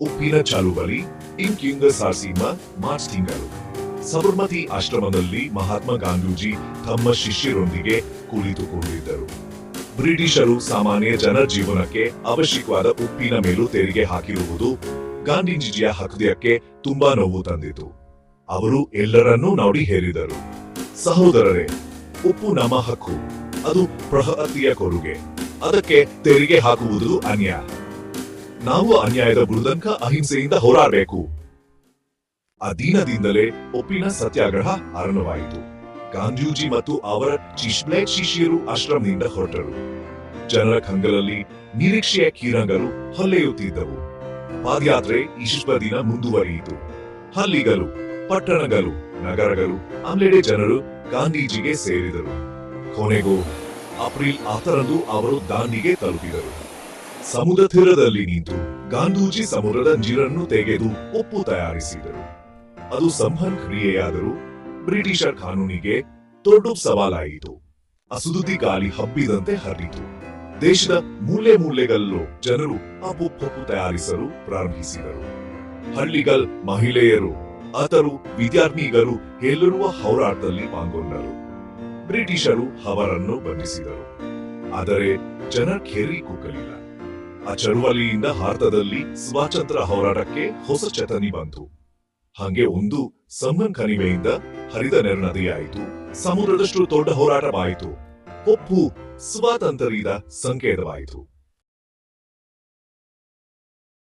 ಉಪ್ಪಿನ ಚಾಲುಬಲಿ ಇಂಕಿಂಗ ಸಾರ್ಸಿಮ ಮಾರ್ಚ್ ತಿಂಗಳು ಸಬರ್ಮತಿ ಆಶ್ರಮದಲ್ಲಿ ಮಹಾತ್ಮ ಗಾಂಧೀಜಿ ತಮ್ಮ ಶಿಷ್ಯರೊಂದಿಗೆ ಕುಳಿತುಕೊಂಡಿದ್ದರು. ಬ್ರಿಟಿಷರು ಸಾಮಾನ್ಯ ಜನ ಜೀವನಕ್ಕೆ ಅವಶ್ಯಕವಾದ ಉಪ್ಪಿನ ಮೇಲೂ ತೆರಿಗೆ ಹಾಕಿರುವುದು ಗಾಂಧೀಜಿಯ ಹೃದಯಕ್ಕೆ ತುಂಬಾ ನೋವು ತಂದಿತು. ಅವರು ಎಲ್ಲರನ್ನೂ ನೋಡಿ ಹೇಳಿದರು ಸಹೋದರರೇ, ಉಪ್ಪು ನಮ್ಮ ಹಕ್ಕು. ಅದು ಪ್ರಹತಿಯ ಕೊರುಗೆ ಅದಕ್ಕೆ ತೆರಿಗೆ ಹಾಕುವುದು ಅನ್ಯಾಯ. ನಾವು ಅನ್ಯಾಯದ ಬುಡದಂಕ ಅಹಿಂಸೆಯಿಂದ ಹೋರಾಡಬೇಕು. ಆ ದಿನದಿಂದಲೇ ಒಪ್ಪಿನ ಸತ್ಯಾಗ್ರಹ ಆರಂಭವಾಯಿತು. ಗಾಂಧೀಜಿ ಮತ್ತು ಅವರ ಚಿಶ್ಬ್ಲೆ ಶಿಷ್ಯರು ಆಶ್ರಮದಿಂದ ಹೊರಟರು. ಜನರ ಕಂಗಲಲ್ಲಿ ನಿರೀಕ್ಷೆಯ ಕಿರಣಗಳು ಹೊಲ್ಲೆಯುತ್ತಿದ್ದವು. ಪಾದಯಾತ್ರೆ ಈಶ್ವ ದಿನ ಮುಂದುವರಿಯಿತು. ಹಳ್ಳಿಗಳು ಪಟ್ಟಣಗಳು ನಗರಗಳು ಆಮೇಲೆ ಜನರು ಗಾಂಧೀಜಿಗೆ ಸೇರಿದರು. ಕೊನೆಗೂ ಏಪ್ರಿಲ್ ಹತ್ತರಂದು ಅವರು ದಾಂಡಿಗೆ ತಲುಪಿದರು. ಸಮುದ್ರ ತೀರದಲ್ಲಿ ನಿಂತು ಗಾಂಧೂಜಿ ಸಮುದ್ರದ ನೀರನ್ನು ತೆಗೆದು ಉಪ್ಪು ತಯಾರಿಸಿದರು. ಅದು ಸಂಹನ್ ಕ್ರಿಯೆಯಾದರೂ ಬ್ರಿಟಿಷರ್ ಕಾನೂನಿಗೆ ದೊಡ್ಡ ಸವಾಲಾಯಿತು. ಅಸುದುದಿ ಗಾಳಿ ಹಬ್ಬಿದಂತೆ ಹರಿತು ದೇಶದ ಮೂಲೆ ಮೂಲೆಗಳಲ್ಲೂ ಜನರು ಅಪುಪ್ಪು ಪಪ್ಪು ತಯಾರಿಸಲು ಪ್ರಾರಂಭಿಸಿದರು. ಹಳ್ಳಿಗಲ್ ಮಹಿಳೆಯರು ಅತರು ವಿದ್ಯಾರ್ಥಿಗಳು ಎಲ್ಲರೂ ಹೋರಾಟದಲ್ಲಿ ಪಾಲ್ಗೊಂಡರು. ಬ್ರಿಟಿಷರು ಅವರನ್ನು ಬಂಧಿಸಿದರು. ಆದರೆ ಜನ ಖೇರಿ ಕುಗ್ಗಲಿಲ್ಲ ಆ ಚಳುವಳಿಯಿಂದ ಭಾರತದಲ್ಲಿ ಸ್ವಾತಂತ್ರ್ಯ ಹೋರಾಟಕ್ಕೆ ಹೊಸ ಚೇತನಿ ಬಂತು. ಹಾಗೆ ಒಂದು ಸಂಗನ್ ಕಣಿವೆಯಿಂದ ಹರಿದ ನದಿಯಾಯಿತು. ಸಮುದ್ರದಷ್ಟು ದೊಡ್ಡ ಹೋರಾಟವಾಯಿತು. ಒಪ್ಪು ಸ್ವಾತಂತ್ರ್ಯದ ಸಂಕೇತವಾಯಿತು.